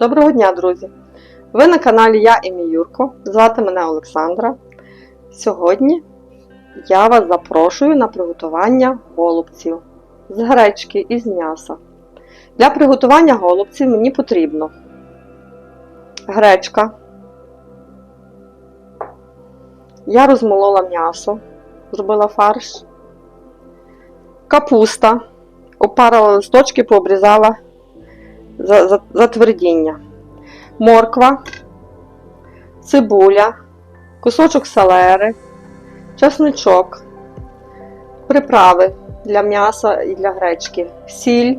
Доброго дня, друзі! Ви на каналі Я і мій Юрко. Звати мене Олександра. Сьогодні я вас запрошую на приготування голубців з гречки і з м'яса. Для приготування голубців мені потрібно гречка. Я розмолола м'ясо, зробила фарш, капуста, опарила листочки, пообрізала за, за, затвердіння. Морква, цибуля, кусочок салери, чесничок, приправи для м'яса і для гречки, сіль,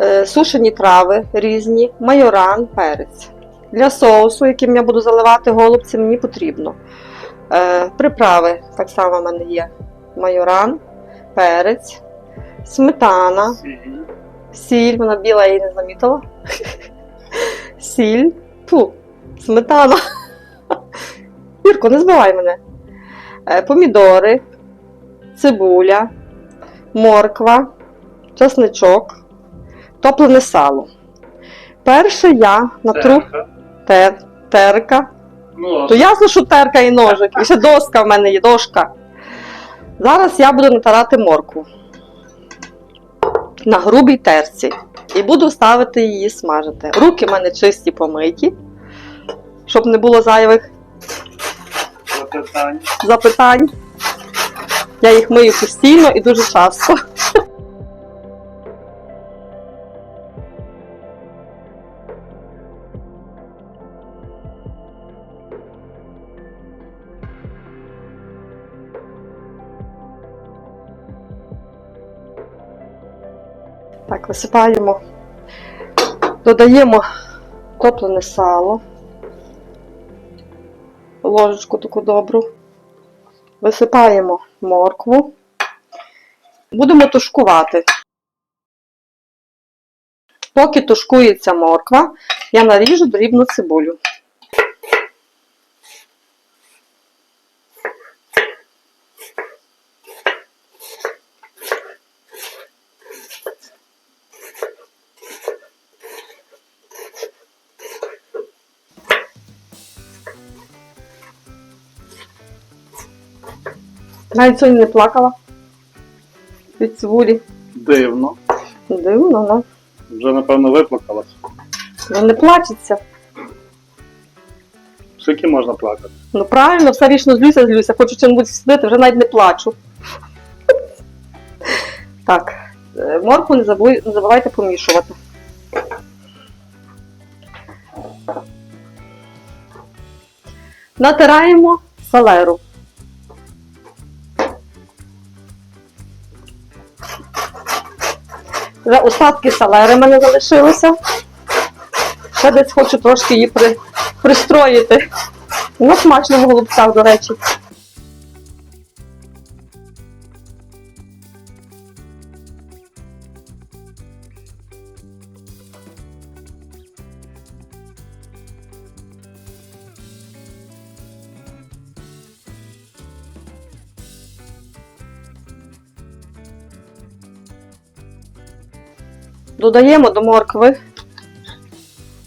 е, сушені трави різні, майоран, перець. Для соусу, яким я буду заливати голубці, мені потрібно. Е, приправи, так само в мене є майоран, перець, сметана, сіль, вона біла, я її не замітила. Сіль, ту, сметана. Юрко, не збивай мене. Е, Помідори, цибуля, морква, чесничок, топлене сало. Перше я натру Терка. тер, терка. Ну, То ясно, що терка і ножик. І ще доска в мене є дошка. Зараз я буду натирати моркву на грубій терці. І буду ставити її смажити. Руки в мене чисті помиті, щоб не було зайвих запитань. запитань. Я їх мию постійно і дуже часто. Так, висипаємо, додаємо топлене сало, ложечку таку добру. Висипаємо моркву. Будемо тушкувати. Поки тушкується морква, я наріжу дрібну цибулю. Навіть сьогодні не плакала від цибулі. Дивно. Дивно, ну. Вже напевно виплакалась. Ну не плачеться. Скільки можна плакати? Ну правильно, все вічно злюся, злюся. Хочу чим-небудь сидити, вже навіть не плачу. Так, е, моркву не забувайте помішувати. Натираємо салеру. Остатки салери в мене залишилися. Ще десь хочу трошки її при, пристроїти. Ну, смачно в голубцях, до речі. Додаємо до моркви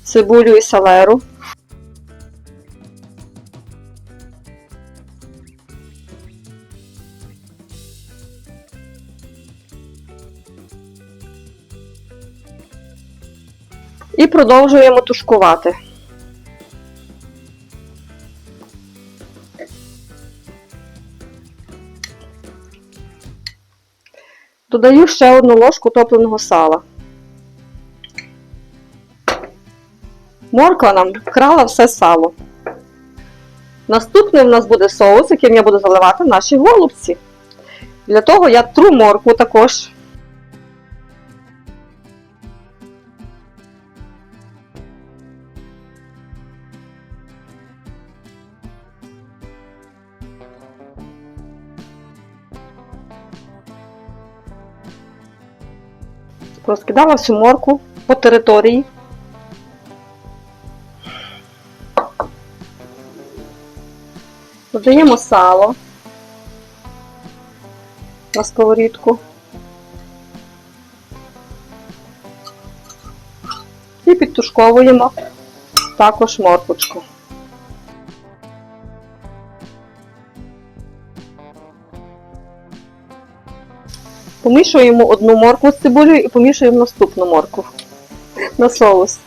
цибулю і селеру. І продовжуємо тушкувати. Додаю ще одну ложку топленого сала. Морква нам вкрала все сало. Наступний в нас буде соус, яким я буду заливати наші голубці. Для того я тру моркву також. Розкидала всю моркву по території. Додаємо сало на сковорідку. І підтушковуємо також морквочку. Помішуємо одну моркву з цибулею і помішуємо наступну моркву на соус.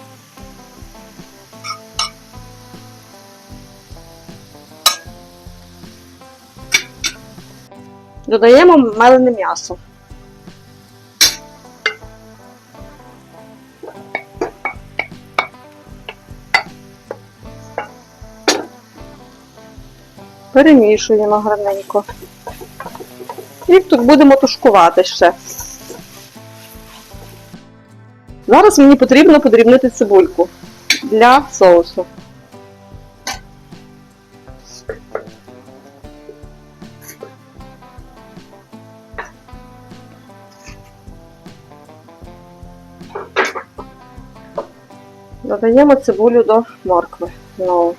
Додаємо мелене м'ясо. Перемішуємо гарненько. І тут будемо тушкувати ще. Зараз мені потрібно подрібнити цибульку для соусу. Додаємо цибулю до моркви знову.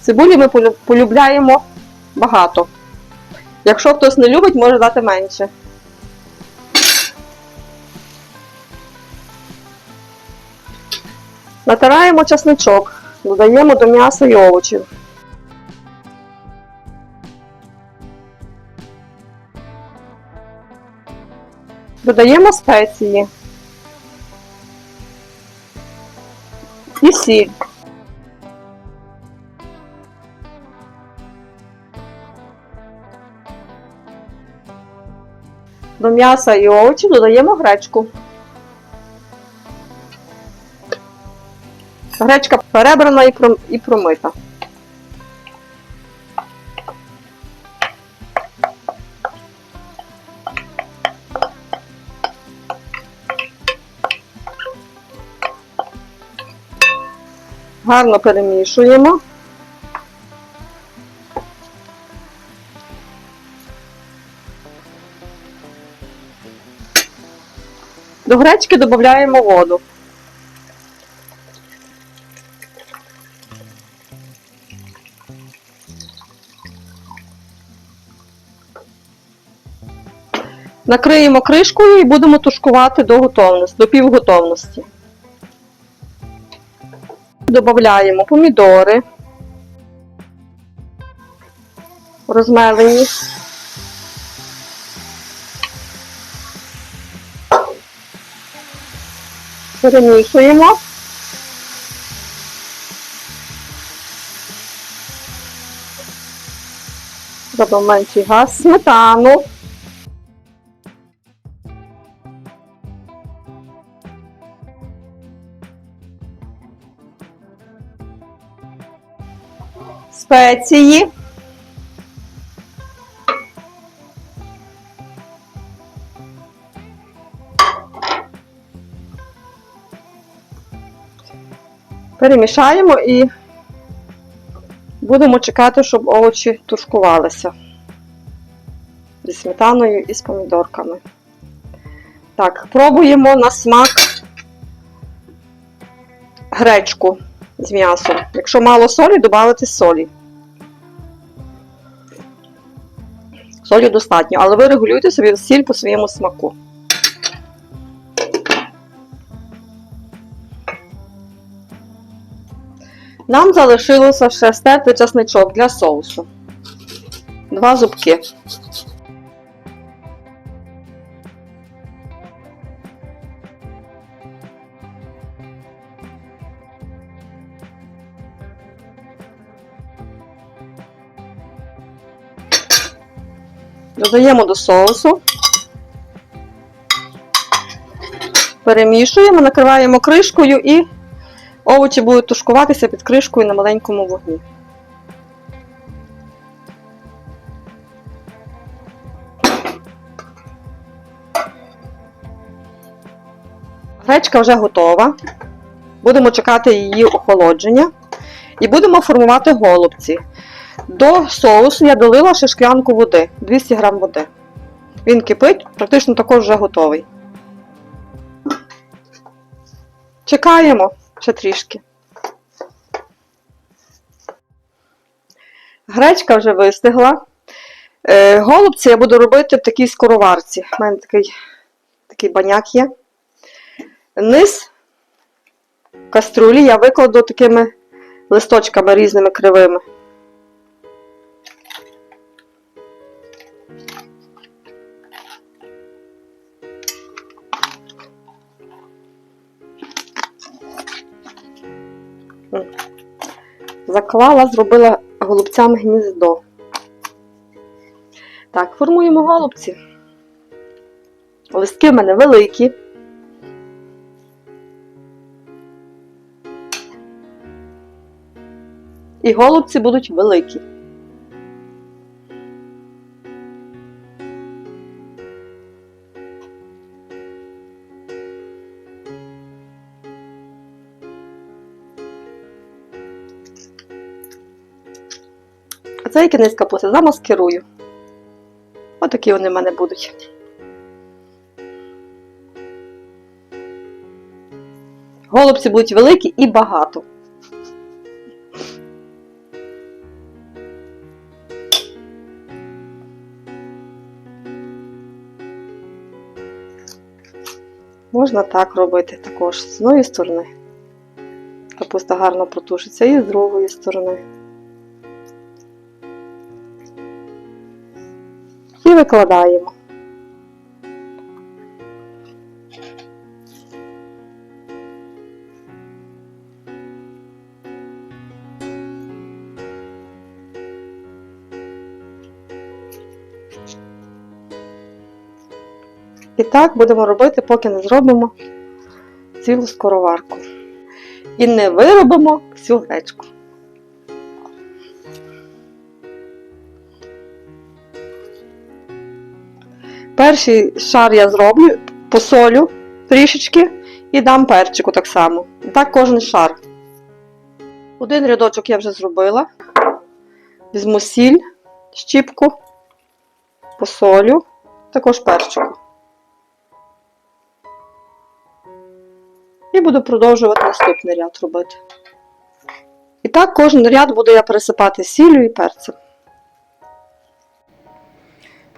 Цибулі ми полюбляємо багато. Якщо хтось не любить, може дати менше. Натираємо часничок, додаємо до м'яса і овочів. Додаємо спеції. І сіль. До м'яса і овочів додаємо гречку. Гречка перебрана і промита. Гарно перемішуємо. До гречки додаємо воду. Накриємо кришкою і будемо тушкувати до готовності, до півготовності. Додаємо помідори, розмелені. Перемішуємо. Додамо менший газ, сметану. Спеції. Перемішаємо і будемо чекати, щоб овочі тушкувалися зі сметаною і з помідорками. Так, пробуємо на смак гречку з м'ясом. Якщо мало солі, додати солі. Солі достатньо, але ви регулюйте собі сіль по своєму смаку. Нам залишилося ще стерти часничок для соусу. Два зубки. Додаємо до соусу. Перемішуємо, накриваємо кришкою і овочі будуть тушкуватися під кришкою на маленькому вогні. Гречка вже готова. Будемо чекати її охолодження і будемо формувати голубці. До соусу я долила ще шклянку води, 200 г води. Він кипить, практично також вже готовий. Чекаємо ще трішки. Гречка вже вистигла. Е, голубці я буду робити в такій скороварці. У мене такий, такий баняк є. Низ каструлі я викладу такими листочками різними кривими. Заклала, зробила голубцям гніздо. Так, формуємо голубці. Листки в мене великі. І голубці будуть великі. Цей кінець капусти замаскирую. Отакі вони в мене будуть. Голубці будуть великі і багато. Можна так робити також з одної сторони. Капуста гарно протушиться і з другої сторони. Викладаємо. І так будемо робити, поки не зробимо цілу скороварку. І не виробимо всю гречку. Перший шар я зроблю, посолю трішечки і дам перчику так само. І так кожен шар. Один рядочок я вже зробила. Візьму сіль, щіпку, посолю, також перчику. І буду продовжувати наступний ряд робити. І так кожен ряд буду я пересипати сіллю і перцем.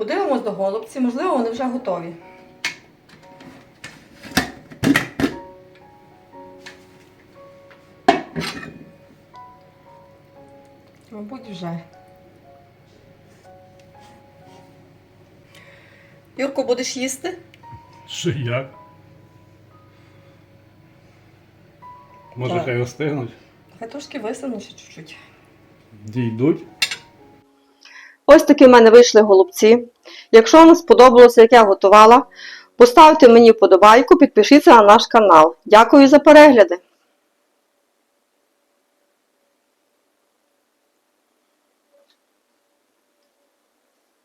Подивимось до голубці, можливо, вони вже готові. Мабуть, вже. Юрко, будеш їсти? Що як? Може Так. хай остигнуть? Хай трошки висуне ще чуть-чуть. Дійдуть. Ось такі в мене вийшли голубці. Якщо вам сподобалося, як я готувала, поставте мені вподобайку, підпишіться на наш канал. Дякую за перегляди!